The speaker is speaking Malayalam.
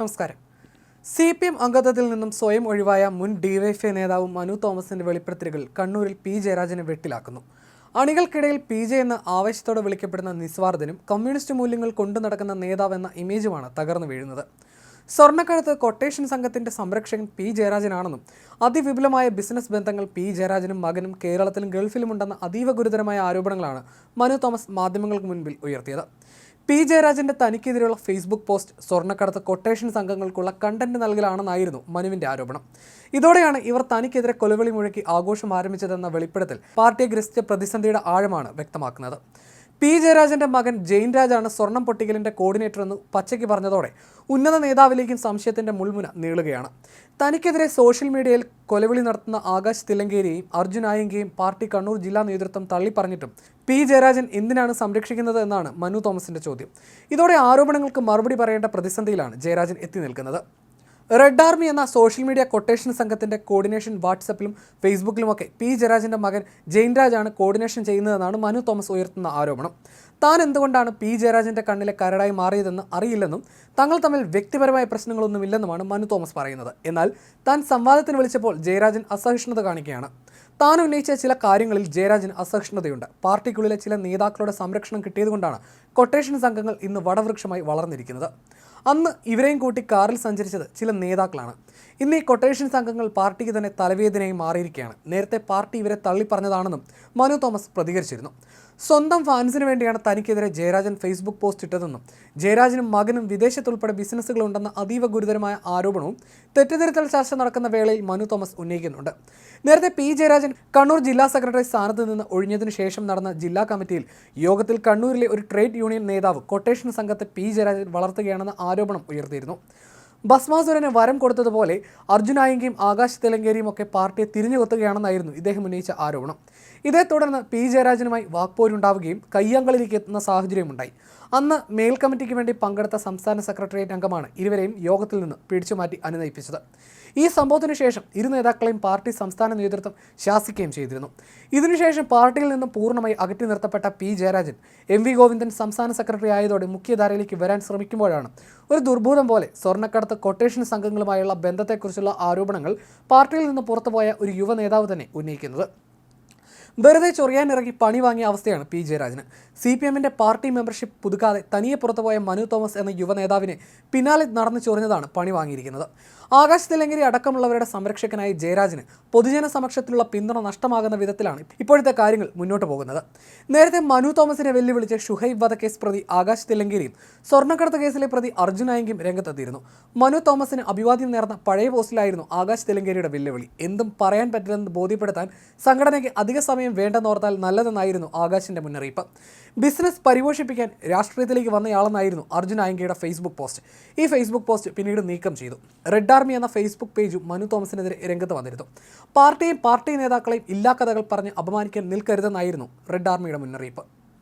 നമസ്കാരം. സി പി എം അംഗത്വത്തിൽ നിന്നും സ്വയം ഒഴിവായ മുൻ ഡിവൈഎഫ്ഐ നേതാവ് മനു തോമസിന്റെ വെളിപ്പെടുത്തലുകൾ കണ്ണൂരിൽ പി ജയരാജനെ വെട്ടിലാക്കുന്നു. അണികൾക്കിടയിൽ പി ജെ എന്ന് ആവേശത്തോടെ വിളിക്കപ്പെടുന്ന നിസ്വാർത്ഥനും കമ്മ്യൂണിസ്റ്റ് മൂല്യങ്ങൾ കൊണ്ടു നടക്കുന്ന നേതാവെന്ന ഇമേജുമാണ് തകർന്നു വീഴുന്നത്. സ്വർണക്കഴുത്ത് കൊട്ടേഷൻ സംഘത്തിന്റെ സംരക്ഷകൻ പി ജയരാജനാണെന്നും അതിവിപുലമായ ബിസിനസ് ബന്ധങ്ങൾ പി ജയരാജനും മകനും കേരളത്തിലും ഗൾഫിലുമുണ്ടെന്ന അതീവ ഗുരുതരമായ ആരോപണങ്ങളാണ് മനു തോമസ് മാധ്യമങ്ങൾക്ക് മുൻപിൽ ഉയർത്തിയത്. പി ജയരാജന്റെ തനിക്കെതിരെയുള്ള ഫേസ്ബുക്ക് പോസ്റ്റ് സ്വർണക്കടത്ത് കൊട്ടേഷൻ സംഘങ്ങൾക്കുള്ള കണ്ടന്റ് നൽകലാണെന്നായിരുന്നു മനുവിന്റെ ആരോപണം. ഇതോടെയാണ് ഇവർ തനിക്കെതിരെ കൊലവിളി മുഴക്കി ആഘോഷം ആരംഭിച്ചതെന്ന വെളിപ്പെടുത്തൽ പാർട്ടിയെ ഗ്രസിച്ച പ്രതിസന്ധിയുടെ ആഴമാണ് വ്യക്തമാക്കുന്നത്. പി ജയരാജന്റെ മകൻ ജെയിൻ രാജാണ് സ്വർണം പൊട്ടിക്കലിന്റെ കോർഡിനേറ്റർ എന്ന് പച്ചയ്ക്ക് പറഞ്ഞതോടെ ഉന്നത നേതാവിലേക്കും സംശയത്തിന്റെ മുൾമുന നീളുകയാണ്. തനിക്കെതിരെ സോഷ്യൽ മീഡിയയിൽ കൊലവിളി നടത്തുന്ന ആകാശ് തിലങ്കേരിയെയും അർജുൻ ആയങ്കയെയും പാർട്ടി കണ്ണൂർ ജില്ലാ നേതൃത്വം തള്ളിപ്പറഞ്ഞിട്ടും പി ജയരാജൻ എന്തിനാണ് സംരക്ഷിക്കുന്നത് എന്നാണ് മനു തോമസിന്റെ ചോദ്യം. ഇതോടെ ആരോപണങ്ങൾക്ക് മറുപടി പറയേണ്ട പ്രതിസന്ധിയിലാണ് ജയരാജൻ എത്തി നിൽക്കുന്നത്. റെഡ് ആർമി എന്ന സോഷ്യൽ മീഡിയ കൊട്ടേഷൻ സംഘത്തിന്റെ കോർഡിനേഷൻ വാട്സപ്പിലും ഫേസ്ബുക്കിലുമൊക്കെ പി ജയരാജന്റെ മകൻ ജെയിൻ രാജാണ് കോർഡിനേഷൻ ചെയ്യുന്നതെന്നാണ് മനു തോമസ് ഉയർത്തുന്ന ആരോപണം. താൻ എന്തുകൊണ്ടാണ് പി ജയരാജന്റെ കണ്ണിലെ കരടായി മാറിയതെന്ന് അറിയില്ലെന്നും തങ്ങൾ തമ്മിൽ വ്യക്തിപരമായ പ്രശ്നങ്ങളൊന്നുമില്ലെന്നുമാണ് മനു തോമസ് പറയുന്നത്. എന്നാൽ താൻ സംവാദത്തിന് വിളിച്ചപ്പോൾ ജയരാജൻ അസഹിഷ്ണുത കാണിക്കുകയാണ്. താൻ ഉന്നയിച്ച ചില കാര്യങ്ങളിൽ ജയരാജന് അസഹിഷ്ണുതയുണ്ട്. പാർട്ടിക്കുള്ളിലെ ചില നേതാക്കളുടെ സംരക്ഷണം കിട്ടിയതുകൊണ്ടാണ് കൊട്ടേഷൻ സംഘങ്ങൾ ഇന്ന് വടവൃക്ഷമായി വളർന്നിരിക്കുന്നത്. അന്ന് ഇവരെയും കൂട്ടി കാറിൽ സഞ്ചരിച്ചത് ചില നേതാക്കളാണ്. ഇന്ന് ഈ കൊട്ടേഷൻ സംഘങ്ങൾ പാർട്ടിക്ക് തന്നെ തലവേദനയായി മാറിയിരിക്കുകയാണ്. നേരത്തെ പാർട്ടി ഇവരെ തള്ളിപ്പറഞ്ഞതാണെന്നും മനു തോമസ് പ്രതികരിച്ചിരുന്നു. സ്വന്തം ഫാൻസിന് വേണ്ടിയാണ് തനിക്കെതിരെ ജയരാജൻ ഫേസ്ബുക്ക് പോസ്റ്റ് ഇട്ടതെന്നും ജയരാജനും മകനും വിദേശത്തുൾപ്പെടെ ബിസിനസ്സുകളുണ്ടെന്ന അതീവ ഗുരുതരമായ ആരോപണവും തെറ്റിദ്ധരുത്തൽ ചർച്ച നടക്കുന്ന വേളയിൽ മനു തോമസ് ഉന്നയിക്കുന്നുണ്ട്. നേരത്തെ പി ജയരാജൻ കണ്ണൂർ ജില്ലാ സെക്രട്ടറി സ്ഥാനത്ത് നിന്ന് ഒഴിഞ്ഞതിനു ശേഷം നടന്ന ജില്ലാ കമ്മിറ്റിയിൽ യോഗത്തിൽ കണ്ണൂരിലെ ഒരു ട്രേഡ് യൂണിയൻ നേതാവ് കൊട്ടേഷൻ സംഘത്തെ പി ജയരാജൻ വളർത്തുകയാണെന്ന ആരോപണം ഉയർത്തിയിരുന്നു. ഭസ്മാസുരന് വരം കൊടുത്തതുപോലെ അർജുനായെങ്കിലും ആകാശ് തെലങ്കേരിയും ഒക്കെ പാർട്ടിയെ തിരിഞ്ഞുകൊത്തുകയാണെന്നായിരുന്നു ഇദ്ദേഹം ഉന്നയിച്ച ആരോപണം. ഇതേ തുടർന്ന് പി. ജയരാജനുമായി വാക്പോരുണ്ടാവുകയും കയ്യാങ്കളിലേക്ക് എത്തുന്ന സാഹചര്യമുണ്ടായി അന്ന് മേൽ കമ്മിറ്റിക്ക് വേണ്ടി പങ്കെടുത്ത സംസ്ഥാന സെക്രട്ടേറിയറ്റ് അംഗമാണ് ഇരുവരെയും യോഗത്തിൽ നിന്ന് പിടിച്ചുമാറ്റി അനുനയിപ്പിച്ചത്. ഈ സംഭവത്തിനു ശേഷം ഇരു നേതാക്കളെയും പാർട്ടി സംസ്ഥാന നേതൃത്വം ശാസിക്കുകയും ചെയ്തിരുന്നു. ഇതിനുശേഷം പാർട്ടിയിൽ നിന്നും പൂർണമായി അകറ്റി നിർത്തപ്പെട്ട P. Jayarajan M. V. Govindan സംസ്ഥാന സെക്രട്ടറി ആയതോടെ മുഖ്യധാരയിലേക്ക് വരാൻ ശ്രമിക്കുമ്പോഴാണ് ഒരു ദുർഭൂതം പോലെ സ്വർണക്കടത്ത് കൊട്ടേഷൻ സംഘങ്ങളുമായുള്ള ബന്ധത്തെക്കുറിച്ചുള്ള ആരോപണങ്ങൾ പാർട്ടിയിൽ നിന്ന് പുറത്തുപോയ ഒരു യുവ നേതാവ് തന്നെ ഉന്നയിക്കുന്നത്. വെറുതെ ചൊറിയാനിറങ്ങി പണി വാങ്ങിയ അവസ്ഥയാണ് പി. ജയരാജന്. സി പി എമ്മിന്റെ പാർട്ടി മെമ്പർഷിപ്പ് പുതുക്കാതെ തനിയെ പുറത്തുപോയ മനു തോമസ് എന്ന യുവ നേതാവിനെ പിന്നാലെ നടന്നു ചൊറിഞ്ഞതാണ് പണി വാങ്ങിയിരിക്കുന്നത്. ആകാശ് തിലങ്കരി അടക്കമുള്ളവരുടെ സംരക്ഷകനായി ജയരാജന് പൊതുജന സമക്ഷത്തിലുള്ള പിന്തുണ നഷ്ടമാകുന്ന വിധത്തിലാണ് ഇപ്പോഴത്തെ കാര്യങ്ങൾ മുന്നോട്ട് പോകുന്നത്. നേരത്തെ മനു തോമസിനെ വെല്ലുവിളിച്ച് ഷുഹൈബ് വധക്കേസ് പ്രതി ആകാശ് തിലങ്കരിയും സ്വർണക്കടത്ത് കേസിലെ പ്രതി അർജുനായെങ്കിലും രംഗത്തെത്തിയിരുന്നു. മനു തോമസിന് അഭിവാദ്യം നേർന്ന പഴയ പോസ്റ്റിലായിരുന്നു ആകാശ് തിലങ്കരിയുടെ വെല്ലുവിളി. എന്തും പറയാൻ പറ്റില്ലെന്ന് ബോധ്യപ്പെടുത്താൻ സംഘടനയ്ക്ക് അധിക സമയം വേണ്ടെന്നോർത്താൽ നല്ലതെന്നായിരുന്നു ആകാശിന്റെ മുന്നറിയിപ്പ്. ബിസിനസ് പരിപോഷിപ്പിക്കാൻ രാഷ്ട്രീയത്തിലേക്ക് വന്നയാളെന്നായിരുന്നു അർജുൻ ആയങ്കയുടെ ഫേസ്ബുക്ക് പോസ്റ്റ്. ഈ ഫേസ്ബുക്ക് പോസ്റ്റ് പിന്നീട് നീക്കം ചെയ്തു. റെഡ് ആർമി എന്ന ഫേസ്ബുക്ക് പേജും മനു തോമസിനെതിരെ രംഗത്ത് വന്നിരുന്നു. പാർട്ടിയും പാർട്ടി നേതാക്കളെയും ഇല്ലാക്കഥകൾ പറഞ്ഞ് അപമാനിക്കാൻ നിൽക്കരുതെന്നായിരുന്നു റെഡ് ആർമിയുടെ മുന്നറിയിപ്പ്.